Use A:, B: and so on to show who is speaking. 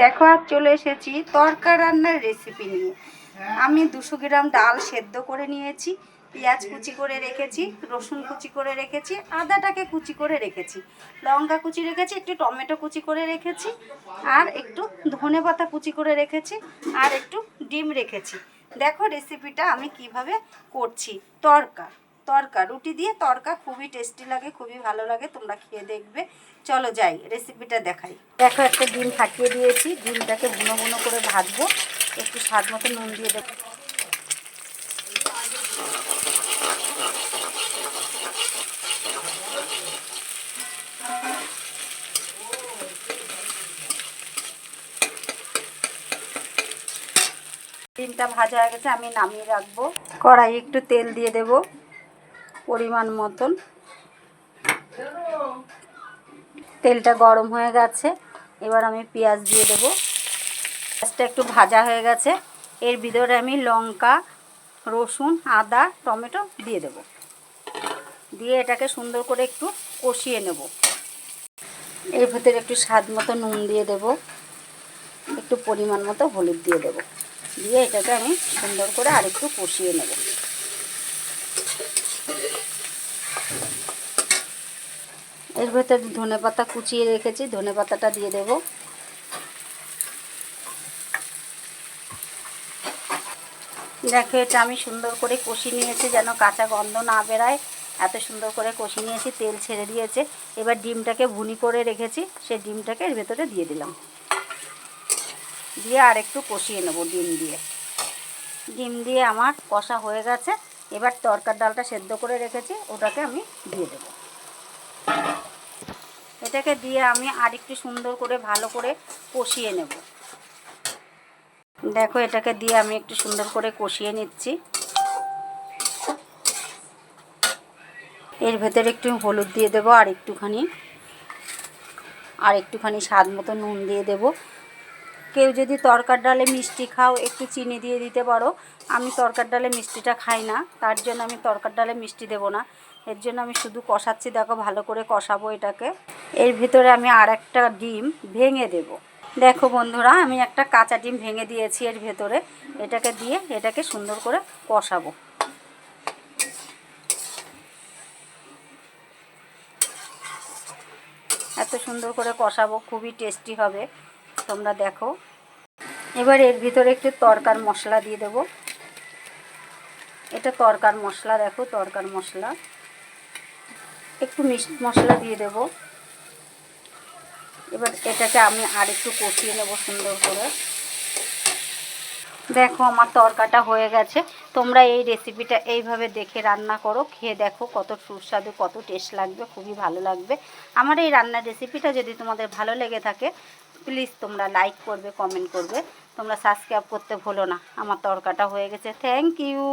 A: দেখো আর চলে এসেছি তরকা রান্নার রেসিপি নিয়ে। আমি দুশো গ্রাম ডাল সেদ্ধ করে নিয়েছি, পেঁয়াজ কুচি করে রেখেছি, রসুন কুচি করে রেখেছি, আদাটাকে কুচি করে রেখেছি। লঙ্কা কুচি রেখেছি, একটু টমেটো কুচি করে রেখেছি, আর একটু ধনে পাতা কুচি করে রেখেছি, আর একটু ডিম রেখেছি। দেখো রেসিপিটা আমি কীভাবে করছি তরকা তরকা, রুটি দিয়ে তরকা খুবই টেস্টি লাগে, খুবই ভালো লাগে, তোমরা খেয়ে দেখবে। চলো যাই রেসিপিটা দেখাই। দেখো, একটা ডিম ফাটিয়ে দিয়েছি, ডিমটাকে বুনো বুনো করে ভাজবো। একটু স্বাদ মতো নুন দিয়ে দেবো। ডিমটা ভাজা হয়ে গেছে, আমি নামিয়ে রাখব। কড়াই একটু তেল দিয়ে দেব। পরিমাণ মতন। তেলটা গরম হয়ে গেছে। এবার আমি পেঁয়াজ দিয়ে দেবো। পেঁয়াজটা একটু ভাজা হয়ে গেছে। এর ভিতরে আমি লঙ্কা, রসুন, আদা, টমেটো দিয়ে দেব। দিয়ে এটাকে সুন্দর করে একটু কষিয়ে নেব। এর ভেতরে একটু স্বাদ মতো নুন দিয়ে দেব। একটু পরিমাণ মতো হলুদ দিয়ে দেব। দিয়ে এটাকে আমি সুন্দর করে আরেকটু কষিয়ে নেব। এর ভেতরে ধনে পাতা কুচিয়ে রেখেছি, ধনে পাতাটা দিয়ে দেব। দেখো, এটা আমি সুন্দর করে কষি নিয়েছি, যেন কাঁচা গন্ধ না বেরায়। এত সুন্দর করে কষি নিয়েছি, তেল ছেড়ে দিয়েছে। এবার ডিমটাকে ভুনি করে রেখেছি, সেই ডিমটাকে এর ভেতরে দিয়ে দিলাম। দিয়ে আর একটু কষিয়ে নেব ডিম দিয়ে। ডিম দিয়ে আমার কষা হয়ে গেছে। এবার তরকার ডালটা সেদ্ধ করে রেখেছি, ওটাকে আমি দিয়ে দেব। এটাকে দিয়ে আমি আরেকটু সুন্দর করে ভালো করে কষিয়ে নেব। দেখো, এটাকে দিয়ে আমি একটু সুন্দর করে কষিয়ে নিচ্ছি। এর ভেতরে একটু হলুদ দিয়ে দেবো আর একটুখানি আর একটুখানি স্বাদ মতো নুন দিয়ে দেবো। কেউ যদি তরকার ডালে মিষ্টি খাও, একটু চিনি দিয়ে দিতে পারো। আমি তরকার ডালে মিষ্টিটা খাই না, তার জন্য আমি তরকার ডালে মিষ্টি দেবো না। এর জন্য আমি শুধু কষাচ্ছি, দেখো ভালো করে কষাবো এটাকে। এর ভিতরে আমি আর একটা ডিম ভেঙে দেব। দেখো বন্ধুরা, আমি একটা কাঁচা ডিম ভেঙে দিয়েছি এর ভেতরে। এটাকে দিয়ে এটাকে সুন্দর করে কষাবো। এত সুন্দর করে কষাবো, খুবই টেস্টি হবে। তোমরা দেখো। এবার এর ভিতরে একটু তরকার মশলা দিয়ে দেব। এটা তরকার মশলা, দেখো তরকার মশলা। একটু মিষ্টি মশলা দিয়ে দেব। এবার এটাকে আমি আর একটু কষিয়ে নেব সুন্দর করে। দেখো আমার তরকাটা হয়ে গেছে। তোমরা এই রেসিপিটা এইভাবে দেখে রান্না করো, খেয়ে দেখো কত সুস্বাদু, কত টেস্ট লাগবে, খুবই ভালো লাগবে। আমার এই রান্নার রেসিপিটা যদি তোমাদের ভালো লেগে থাকে প্লিজ তোমরা লাইক করবে কমেন্ট করবে। তোমরা সাবস্ক্রাইব করতে ভুলো না। আমার তরকাটা হয়ে গেছে। Thank you